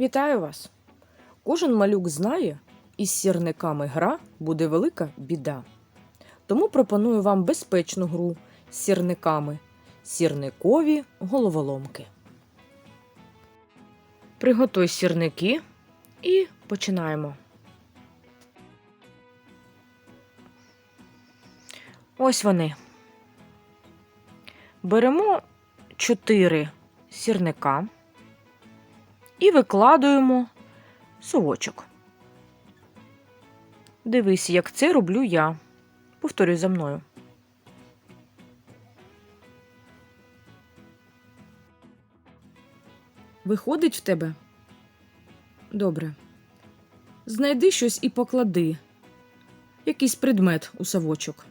Вітаю вас! Кожен малюк знає, із сірниками гра буде велика біда. Тому пропоную вам безпечну гру з сірниками сірникові головоломки. Приготуй сірники і починаємо. Ось вони. Беремо 4 сірника і викладуємо совочок. Дивись, як це роблю я. Повторюй за мною. Виходить в тебе? Добре. Знайди щось і поклади. Якийсь предмет у совочок.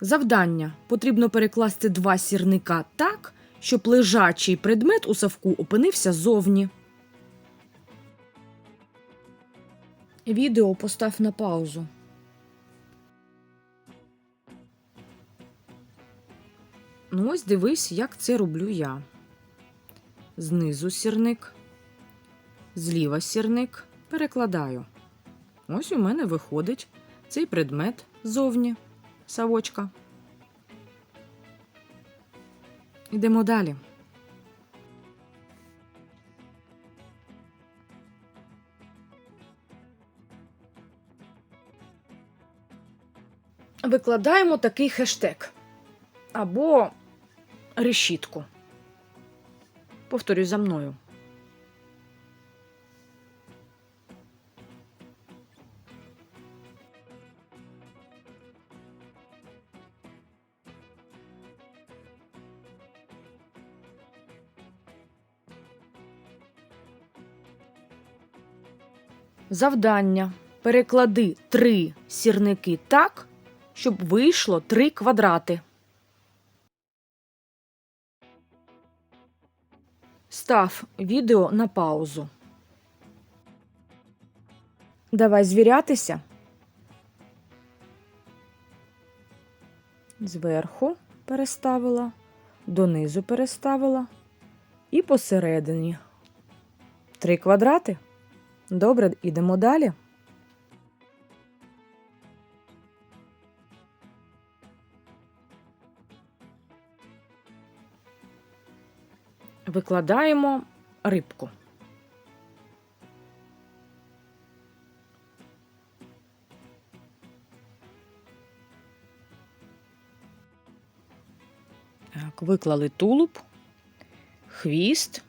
Завдання потрібно перекласти два сірника так, щоб лежачий предмет у совку опинився зовні. Відео постав на паузу. Ну, ось дивись, як це роблю я. Знизу сірник, зліва сірник перекладаю. Ось у мене виходить цей предмет зовні савочка. Йдемо далі. Викладаємо такий хештег або решітку. Повторюю за мною. Завдання. Переклади три сірники так, щоб вийшло три квадрати. Став відео на паузу. Давай звірятися. Зверху переставила, донизу переставила і посередині. Три квадрати. Добре, ідемо далі. Викладаємо рибку. Так, виклали тулуб, хвіст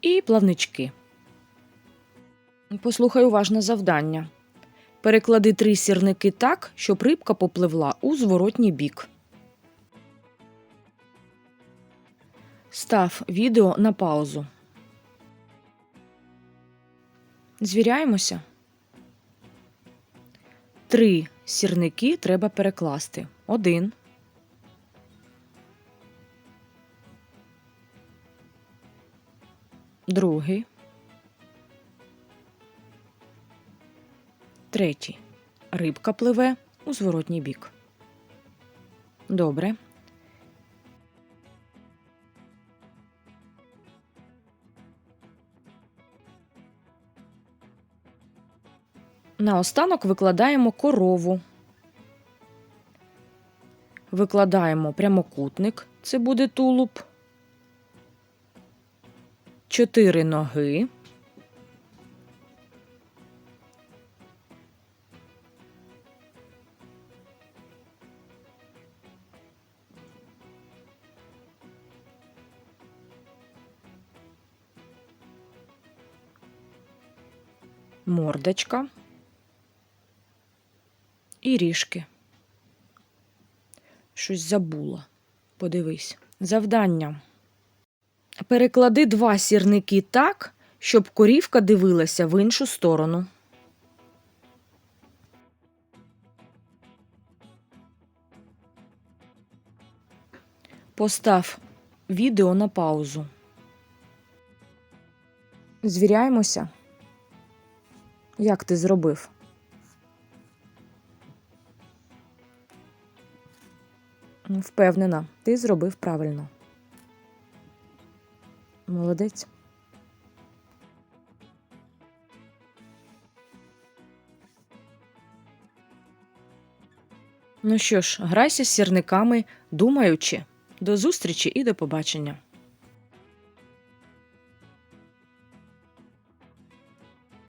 і плавнички. Послухай уважно завдання. Переклади три сірники так, щоб рибка попливла у зворотній бік. Став відео на паузу. Звіряємося. Три сірники треба перекласти. Один. Другий. Третій. Рибка пливе у зворотній бік. Добре. Наостанок викладаємо корову. Викладаємо прямокутник, це буде тулуб. Чотири ноги. Мордочка і ріжки. Щось забула. Подивись. Завдання. Переклади два сірники так, щоб корівка дивилася в іншу сторону. Постав відео на паузу. Звіряємося. Як ти зробив? Ну, впевнена, ти зробив правильно. Молодець. Ну що ж, грайся з сірниками, думаючи. До зустрічі і до побачення.